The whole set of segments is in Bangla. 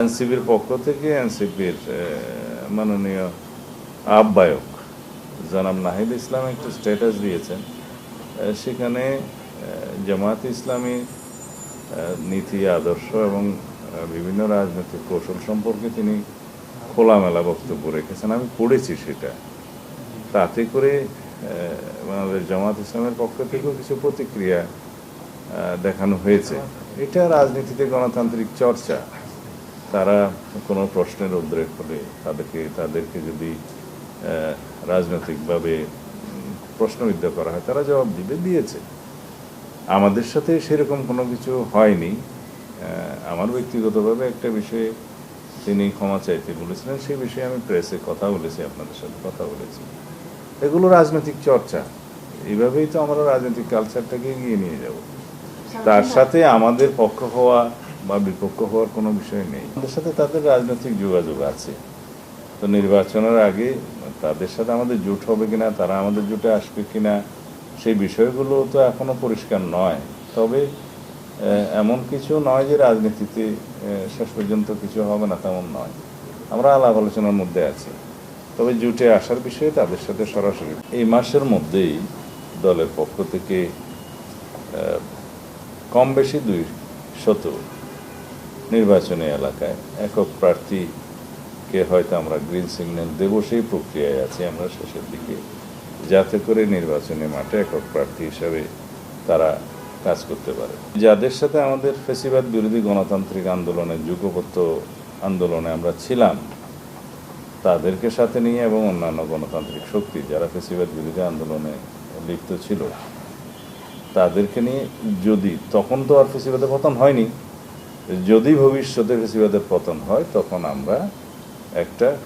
এনসিপির পক্ষ থেকে এনসিপির মাননীয় আহ্বায়ক জনাব নাহিদ ইসলাম একটি স্ট্যাটাস দিয়েছেন। সেখানে আহ, জামায়াত ইসলামী নীতি আদর্শ এবং বিভিন্ন রাজনৈতিক কৌশল সম্পর্কে তিনি খোলামেলা বক্তব্য রেখেছেন। আমি পড়েছি সেটা। তাতে করে বাংলাদেশ জামাত ইসলামের পক্ষ থেকেও কিছু প্রতিক্রিয়া দেখানো হয়েছে। এটা রাজনীতিতে গণতান্ত্রিক চর্চা। তারা কোনো প্রশ্নের উদ্রেক হলে তাদেরকে তাদেরকে যদি রাজনৈতিকভাবে প্রশ্নবিদ্ধ করা হয় তারা জবাব দিবে দিয়েছে। আমাদের সাথে সেরকম কোনো কিছু হয়নি। আমার ব্যক্তিগতভাবে একটা বিষয়ে তিনি ক্ষমা চাইতে বলেছিলেন সেই বিষয়ে আমি প্রেসে কথা বলেছি আপনাদের সাথে কথা বলেছি। এগুলো রাজনৈতিক চর্চা। এইভাবেই তো আমরা রাজনৈতিক কালচারটাকে এগিয়ে নিয়ে যাব। তার সাথে আমাদের পক্ষ হওয়া বা বিপক্ষ হওয়ার কোনো বিষয় নেই। আমাদের সাথে তাদের রাজনৈতিক যোগাযোগ আছে। তো নির্বাচনের আগে তাদের সাথে আমাদের জোট হবে কিনা, তারা আমাদের জোটে আসবে কিনা, সেই বিষয়গুলো তো এখনও পরিষ্কার নয়। তবে এমন কিছু নয় যে রাজনীতিতে শেষ পর্যন্ত কিছু হবে না, তেমন নয়। আমরা আলাপ আলোচনার মধ্যে আছি। তবে জুটে আসার বিষয়ে তাদের সাথে সরাসরি এই মাসের মধ্যেই দলের পক্ষ থেকে কম বেশি দুই শত নির্বাচনী এলাকায় একক প্রার্থীকে হয়তো আমরা গ্রিন সিগন্যাল দেবো, সেই প্রক্রিয়ায় আছি আমরা শেষের দিকে। যাতে করে নির্বাচনী মাঠে একক প্রার্থী হিসাবে তারা কাজ করতে পারে। যাদের সাথে আমাদের ফেসিবাদ বিরোধী গণতান্ত্রিক আন্দোলনের যুগপত্য আন্দোলনে আমরা ছিলাম, তাদেরকে সাথে নিয়ে এবং অন্যান্য গণতান্ত্রিক শক্তি যারা ফেসিবাদ বিরোধী আন্দোলনে লিপ্ত ছিল, তাদেরকে নিয়ে যদি, তখন তো আর ফেসিবাদের পতন হয়নি। যদি ভবিষ্যতে ফেসিবাদের পতন হয়, তখন আমরা একটা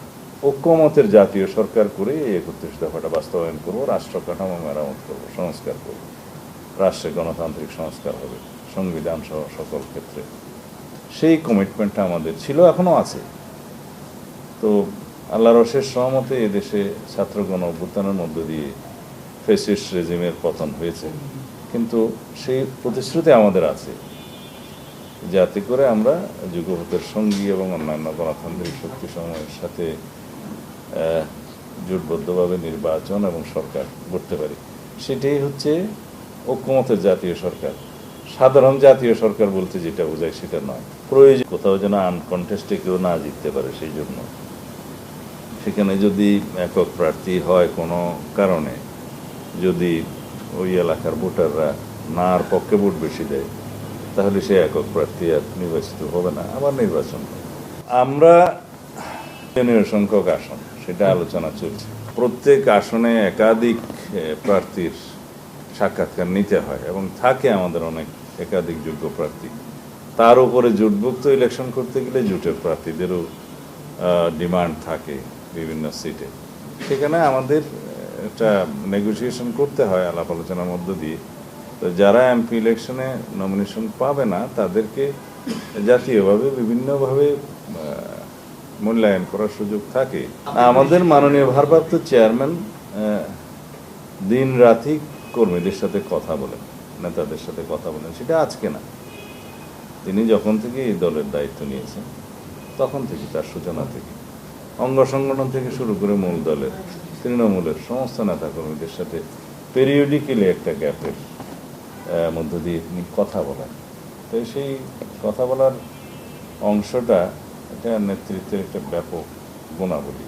ঐক্যমতের জাতীয় সরকার করে এই একত্রিশ দফাটা বাস্তবায়ন করব রাষ্ট্র কাঠামো মেরামত করব, সংস্কার করব। রাষ্ট্রে গণতান্ত্রিক সংস্কার হবে, সংবিধান সহ সকল ক্ষেত্রে। সেই কমিটমেন্টটা আমাদের ছিল, এখনও আছে। তো আল্লাহর অশেষ সহমতে এদেশে ছাত্রগণ অভ্যুত্থানের মধ্য দিয়ে ফেসিস্ট রেজিমের পতন হয়েছে। কিন্তু সেই প্রতিশ্রুতি আমাদের আছে। যাতে করে আমরা যুগপথের সঙ্গী এবং অন্যান্য গণতান্ত্রিক শক্তি সময়ের সাথে জোটবদ্ধভাবে নির্বাচন এবং সরকার করতে পারি। সেটাই হচ্ছে ঐক্যমতের জাতীয় সরকার। সাধারণ জাতীয় সরকার বলতে যেটা বোঝায় সেটা নয়। প্রয়োজন কোথাও যেন আনকনটেস্টে কেউ না জিততে পারে সেই জন্য সেখানে যদি একক প্রার্থী হয় কোনো কারণে, যদি ওই এলাকার ভোটাররা নার পক্ষে ভোট বেশি দেয় তাহলে সে একক প্রার্থী আর নির্বাচিত হবে না, আবার নির্বাচন আমরা সংখ্যক আসন, সেটা আলোচনা চলছে। প্রত্যেক আসনে একাধিক প্রার্থীর সাক্ষাৎকার নিতে হয় এবং থাকে আমাদের অনেক একাধিক যোগ্য প্রার্থী। তার উপরে জোটভুক্ত ইলেকশন করতে গেলে জোটের প্রার্থীদেরও ডিমান্ড থাকে বিভিন্ন সিটে। সেখানে আমাদের একটা নেগোসিয়েশন করতে হয় আলাপ আলোচনার মধ্য দিয়ে। তো যারা এমপি ইলেকশনে নমিনেশন পাবে না তাদেরকে জাতীয়ভাবে বিভিন্নভাবে মূল্যায়ন করার সুযোগ থাকে। আমাদের মাননীয় ভারপ্রাপ্ত চেয়ারম্যান দিন রাতি কর্মীদের সাথে কথা বলেন নেতাদের সাথে কথা বলেন সেটা আজকে না। তিনি যখন থেকে এই দলের দায়িত্ব নিয়েছেন তখন থেকে তার সূচনা থেকে অঙ্গ সংগঠন থেকে শুরু করে মূল দলের তৃণমূলের সমস্ত নেতা কর্মীদের সাথে পেরিয়ডিক্যালি একটা গ্যাপের মধ্য দিয়ে তিনি কথা বলেন। তো সেই কথা বলার অংশটা এটা নেতৃত্বের একটা ব্যাপক গুণাবলী।